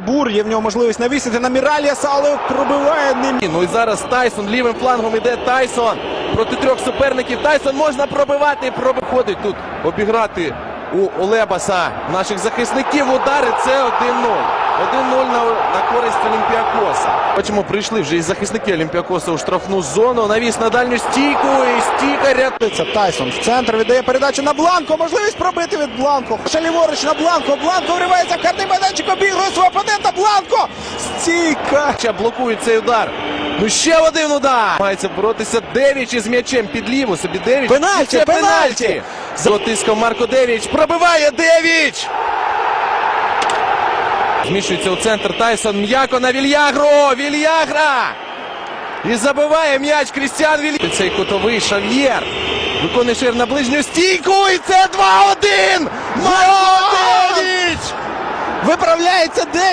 Бур, є в нього можливість навісити на Міраліаса, але пробиває ним. Ну і зараз Тайсон лівим флангом іде Тайсон проти трьох суперників. Тайсон можна пробивати. Проходить тут обіграти у Олебаса наших захисників. Удари це 1-0. 1-0 на, на користь Олімпіакоса. Бачимо, прийшли вже і захисники Олімпіакоса у штрафну зону. Навіс на дальню стійку і стійка рятує. Це Тайсон в центр віддає передачу на Бланко. Можливість пробити від Бланко. Ще ліворуч на Бланко. Бланко вривається в карний майданчик, обігрує свого опонента. Бланко! Стійка! Ще блокують цей удар. Ну ще один удар. Мається боротися Девіч із м'ячем під ліву. Собі Девіч. Пенальті, І ще пенальті! Затискав Марко Девіч. Пробиває Девіч. Зміщується у центр Тайсон. М'яко на Вільягру. Вільягра. І забиває м'яч Крістіан Вільягра. Цей кутовий Шав'єр. Виконує шир на ближню стійку. І це 2-1. Марко Девіч. Виправляється Деві.